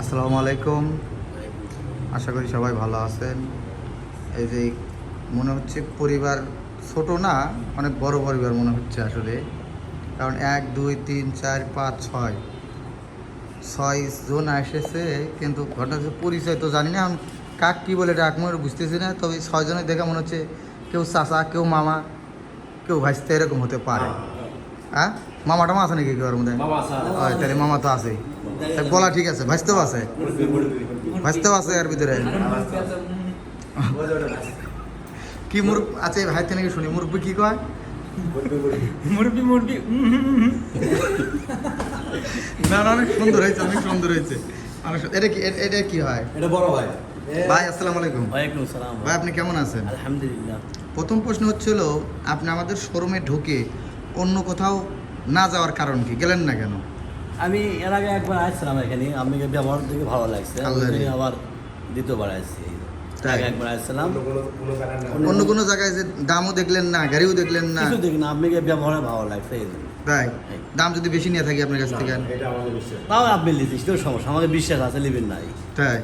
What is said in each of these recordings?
আসসালামু আলাইকুম। আশা করি সবাই ভালো আছেন। এই যে মনে হচ্ছে পরিবার ছোট না অনেক বড় পরিবার মনে হচ্ছে আসলে। কারণ এক দুই তিন চার পাঁচ ছয়। ছয় জন এসেছে কিন্তু ঘটনা হচ্ছে পরিচয় তো জানি না। কাক কী বলে ডাকমো বুঝতেছি না। তবে ছয়জনের দেখে মনে হচ্ছে কেউ চাচা কেউ মামা কেউ ভাইস্তে এরকম হতে পারে। হ্যাঁ মামা টামা আছে নাকি কেউ মধ্যে? হয় তাহলে মামা তো আছে বলা ঠিক আছে ভাইস্তেও আছে। আছে এর ভিতরে। কি মুরগ আছে ভাই থেকে নাকি শুনি মুরব্বি কি কয়? মুরগি মুরগি না না অনেক সুন্দর হয়েছে অনেক সুন্দর হয়েছে। এটা কি এটা কি হয়? এটা বড় ভাই। ভাই আসসালামু আলাইকুম। ওয়ালাইকুম সালাম। ভাই আপনি কেমন আছেন? আলহামদুলিল্লাহ। প্রথম প্রশ্ন হচ্ছিল আপনি আমাদের শোরুমে ঢুকে অন্য কোথাও না যাওয়ার কারণ কি? গেলেন না কেন? আমি এর আগে একবার আসছিলাম এখানে আপনাকে ব্যবহার থেকে ভালো লাগছে। আমি আবার দ্বিতীয়বার আসছি একবার আসছিলাম অন্য কোনো জায়গায় যে দামও দেখলেন না গাড়িও দেখলেন না। কিছু দেখি না আপনাকে ব্যবহারে ভালো লাগছে এই তাই। দাম যদি বেশি নিয়ে থাকি আপনার কাছ থেকে? এটা আমাদের বিশ্বাস। তাও আপনি লিখিস কেউ সমস্যা আমাদের বিশ্বাস আছে লিবেন নাই। তাই।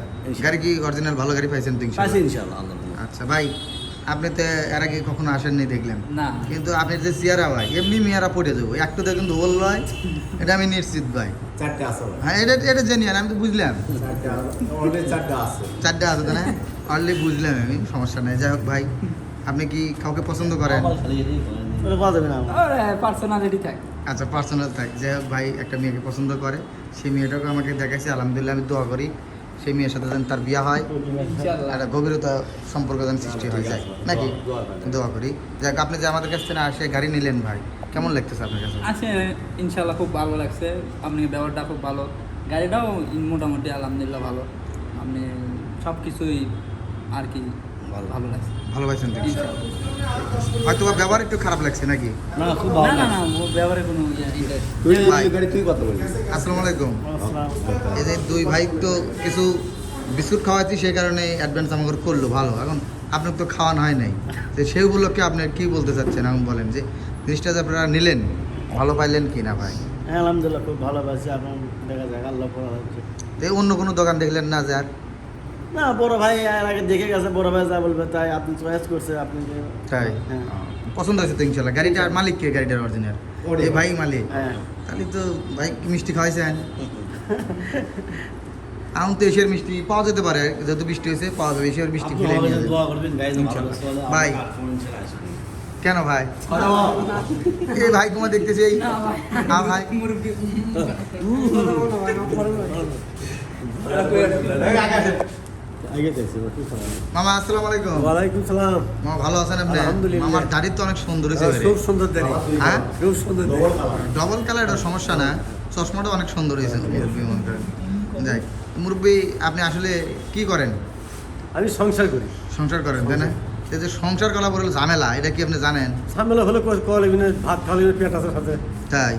গাড়ি কি অরিজিনাল ভালো গাড়ি পাইছেন তো ইনশাআল্লাহ? আচ্ছা ভাই আপনি তো এর আগে কখনো আসেননি দেখলেন। না। কিন্তু আপনি যে চেয়ারা ভাই এমনি মেয়ারা পড়ে যাব। একটু তো কিন্তু বলল হয় এটা আমি নিশ্চিত ভাই। চারটে আছে ভাই। হ্যাঁ এটা এটা জেনিয়ান আমি তো বুঝলাম। চারটে আছে চারটে আছে। তো না? অলরেডি বুঝলাম আমি সমস্যা নেই। যাই হোক ভাই আপনি কি কাউকে পছন্দ করেন? আচ্ছা পার্সোনাল থাক যাই হোক ভাই একটা মেয়েকে পছন্দ করে। সেই মেয়েটাকে আমাকে দেখাইছে আলহামদুলিল্লাহ আমি দোয়া করি। সেই মেয়ের সাথে যেন তার বিয়ে হয়, একটা গভীরতা সম্পর্ক যেন সৃষ্টি হয়ে যায়। নাকি? দোয়া করি। যাক, আপনি যে আমাদের কাছ থেকে আসে গাড়ি নিলেন ভাই, কেমন লাগতেছে আপনার কাছে? আছে ইনশাল্লাহ খুব ভালো লাগছে। আপনি ব্যবহারটা খুব ভালো। গাড়িটাও মোটামুটি আলহামদুলিল্লাহ ভালো। আপনি সব কিছুই আর কি ভালো। ভালো লাগছে। ভালো পাইছেন হয়তো বা ব্যবহার একটু খারাপ লাগছে নাকি? না খুব ভালো না না ও ব্যবহারে কোনো নাই। তুই গাড়ি তুই কথা বলিস। আসসালামু আলাইকুম। এই যে দুই ভাই তো কিছু বিস্কুট খাওয়াচ্ছি সেই কারণে অ্যাডভান্স আমাকে করল ভালো। এখন আপনার তো খাওয়ানো হয় নাই। তো সেই উপলক্ষে আপনি কি বলতে চাচ্ছেন? এখন বলেন যে জিনিসটা যে আপনারা নিলেন ভালো পাইলেন কি না ভাই? হ্যাঁ আলহামদুলিল্লাহ খুব ভালো পাইছি। এখন দেখা যাক আল্লাহ তো অন্য কোনো দোকান দেখলেন না যে আর? না বড় ভাই এর আগে দেখে গেছে বড় ভাই যা বলবে তাই আপনি চয়েস করছে আপনি তাই? হ্যাঁ। পছন্দ হয়েছে তো ইনশাল্লাহ। গাড়িটার মালিক কে গাড়িটার অরিজিনাল এই ভাই মালিক। হ্যাঁ। তাহলে তো ভাই কি মিষ্টি খাওয়াইছেন? এখন তো এসের মিষ্টি পাওয়া যেতে পারে যেহেতু বৃষ্টি হয়েছে পাওয়া যাবে এসের মিষ্টি খেলে ভাই। কেন ভাই? এই ভাই তোমার দেখতেছি এই। হ্যাঁ ভাই। খবর মামা আসসালামু আলাইকুম। ওয়ালাইকুম সালাম। মামা ভালো আছেন আপনি? আলহামদুলিল্লাহ। মামার দাড়ি তো অনেক সুন্দর হয়েছে খুব সুন্দর দেখি হ্যাঁ? খুব সুন্দর ডবল কালার এটা সমস্যা না। চশমাটা অনেক সুন্দর হয়েছে মুরব্বী মনে করেন যাই মুরব্বী আপনি আসলে কি করেন? আমি সংসার করি। সংসার করেন তাই না? এই যে সংসার করা বলে ঝামেলা এটা কি আপনি জানেন? ঝামেলা হলে কলিবিনে ভাত খাওয়ালি পেট আছে সাথে। তাই।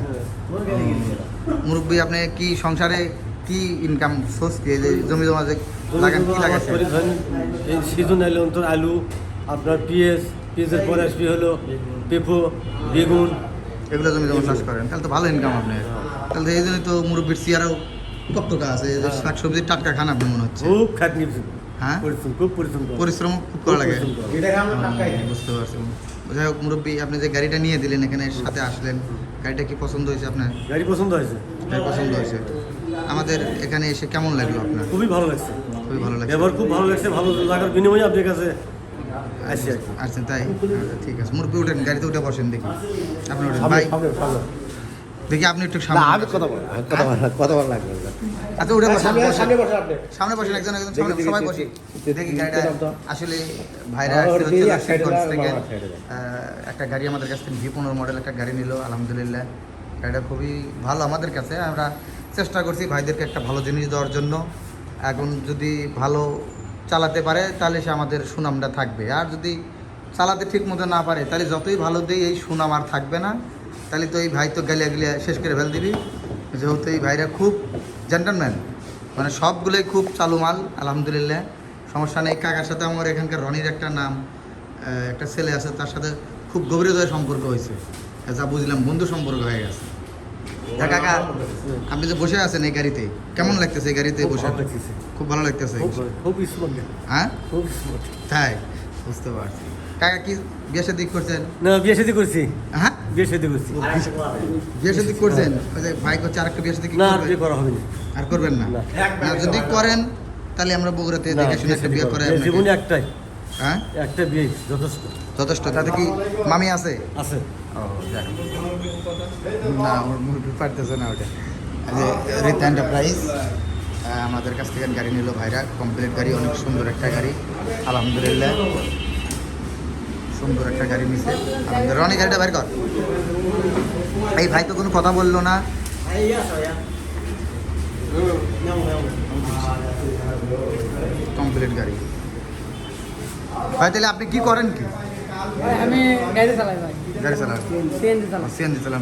মুরব্বী আপনি কি সংসারে কি ইনকাম সোর্স কি? যে জমি জমা যে লাগান কি লাগাচ্ছেন এই সিজন এলে অন্তর আলু আপনার পিএস পিঁয়াজের পরে আসবি হলো পেঁপো বেগুন। এগুলো জমি জমা চাষ করেন তাহলে তো ভালো ইনকাম আপনার তাহলে এই জন্যই তো মুরব্বীর চেয়ারও টকটকা আছে এই শাক সবজি টাটকা খান আপনি মনে হচ্ছে। খুব খাটনি। হ্যাঁ? পরিশ্রম খুব পরিশ্রম। পরিশ্রম খুব করা লাগে। হুম, বুঝতে পারছি। যাই হোক মুরব্বী আপনি যে গাড়িটা নিয়ে দিলেন এখানে সাথে আসলেন গাড়িটা কি পছন্দ হয়েছে আপনার? গাড়ি পছন্দ হয়েছে। গাড়ি পছন্দ হয়েছে। আমাদের এখানে এসে কেমন লাগল আপনার? খুবই ভালো লাগছে। খুবই ভালো লাগছে। ব্যবহার খুব ভালো লাগছে ভালো লাগার বিনিময়ে আপনার কাছে আচ্ছা তাই? আচ্ছা, ঠিক আছে। মুরব্বী উঠেন গাড়িতে উঠে বসেন দেখি। আপনি উঠেন ভাই। দেখি আপনি একটু সামনে আমি কথা বল কথা বল কথা বল লাগবে আচ্ছা উঠে বসেন সামনে বসেন। আপনি। সামনে বসেন একজন একজন সবাই বসি দেখি, গাড়িটা আসলে ভাইরা থেকে একটা গাড়ি আমাদের কাছ থেকে ভি পনেরো মডেল একটা গাড়ি নিল আলহামদুলিল্লাহ। গাড়িটা খুবই ভালো আমাদের কাছে। আমরা চেষ্টা করছি ভাইদেরকে একটা ভালো জিনিস দেওয়ার জন্য। এখন যদি ভালো চালাতে পারে তাহলে সে আমাদের সুনামটা থাকবে। আর যদি চালাতে ঠিক মতো না পারে তাহলে যতই ভালো দেই এই সুনাম আর থাকবে না। তাহলে তো এই ভাই তো গালিয়া গালিয়া শেষ করে ফেল দিবি। যেহেতু এই ভাইরা খুব জেন্টলম্যান মানে সবগুলোই খুব চালু মাল আলহামদুলিল্লাহ। সমস্যা নেই কাকার সাথে আমার এখানকার রনির একটা নাম আহ, একটা ছেলে আছে তার সাথে খুব গভীরতার সম্পর্ক হয়েছে। যা বুঝলাম বন্ধু সম্পর্ক হয়ে গেছে। কাকা আপনি যে বসে আছেন এই গাড়িতে কেমন লাগতেছে এই গাড়িতে বসে? খুব ভালো লাগতেছে? খুব খুব স্মুথ হ্যাঁ? তাই বুঝতে পারছি। কাকা কি বিয়ে শাদী করছেন? না বিয়ে শাদি করছি। হ্যাঁ? বিয়ে শাদি করছি। বিয়ে শাদী করছেন? ওই যে ভাই করছে আরেকটা বিয়ে শাদী কি না আর করবেন? করা হবে না আর করবেন। না, যদি করেন তাহলে আমরা বগুড়াতে দেখে শুনে একটা বিয়ে করে জীবনে একটাই। হ্যাঁ? একটা বিয়ে যথেষ্ট। যথেষ্ট। তাতে কি মামি আছে? আছে। না পারতেছে না ওটা। যে রিতা এন্টারপ্রাইজ আমাদের কাছ থেকে গাড়ি নিল ভাইরা। কমপ্লিট গাড়ি অনেক সুন্দর একটা গাড়ি। আলহামদুলিল্লাহ। সুন্দর একটা গাড়ি নিছে। আলহামদুলিল্লাহ। রনি গাড়িটা বের কর। এই ভাই তো কোনো কথা বলল না? কমপ্লিট গাড়ি ভাই তাহলে আপনি কি করেন কি ভাই আমি গাড়ি চালাই ভাই গাড়ি চালান সিএনজি চালাই সিএনজি চালান